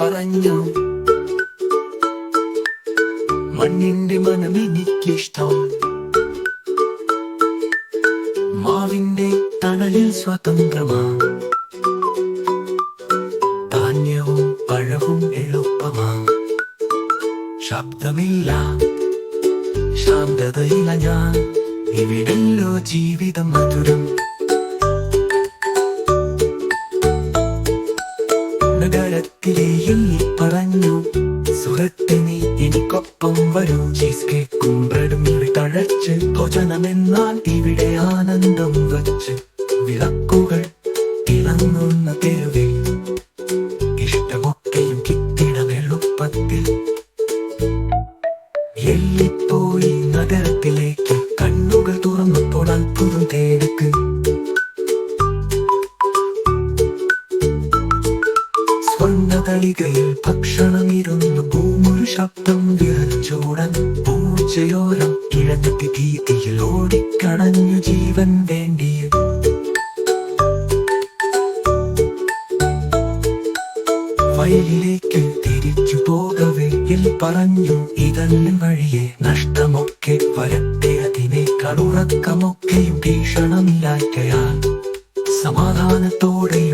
പറഞ്ഞു. മണ്ണിന്റെ മനം മാവിന്റെ തണലിൽ സ്വതന്ത്രമാ ധാന്യവും പഴവും എളുപ്പമാ. ശബ്ദമില്ല ശാന്തതയില്ല ഞാൻ. ഇവിടെല്ലോ ജീവിതം മധുരം. നഗരത്തിലെ എല്ലി പറഞ്ഞു. സുഹൃത്തെ നീ എനിക്കൊപ്പം വരൂ. ചീസ് കേക്കും ബ്രെഡും തഴച്ച്. ഭോജനമെന്നാൽ ഇവിടെ ആനന്ദം വച്ച്. വിളക്കുകൾ തിളങ്ങുന്ന തെരുവിൽ. ഇഷ്ടമൊക്കെയും കിട്ടിടം എളുപ്പത്തിൽ. എല്ലിപ്പോയി നഗരത്തിലേക്ക് സ്വർണതളികയിൽ ഭക്ഷണമിരുന്നു പൂമൊരു ശബ്ദം വിളിച്ചോടൻ പൂച്ചയോരം കിഴക്കത്തി ഭീതിയിൽ ഓടിക്കണഞ്ഞു ജീവൻ വേണ്ടി വയലിലേക്ക് തിരിച്ചു പോകവേ പറഞ്ഞു ഇതല്ല വഴിയെ നഷ്ടമൊക്കെ വരട്ടെ അതിനെ കടുറക്കമൊക്കെയും ഭീഷണമില്ലാറ്റയാൽ സ്നേഹത്തോടെയും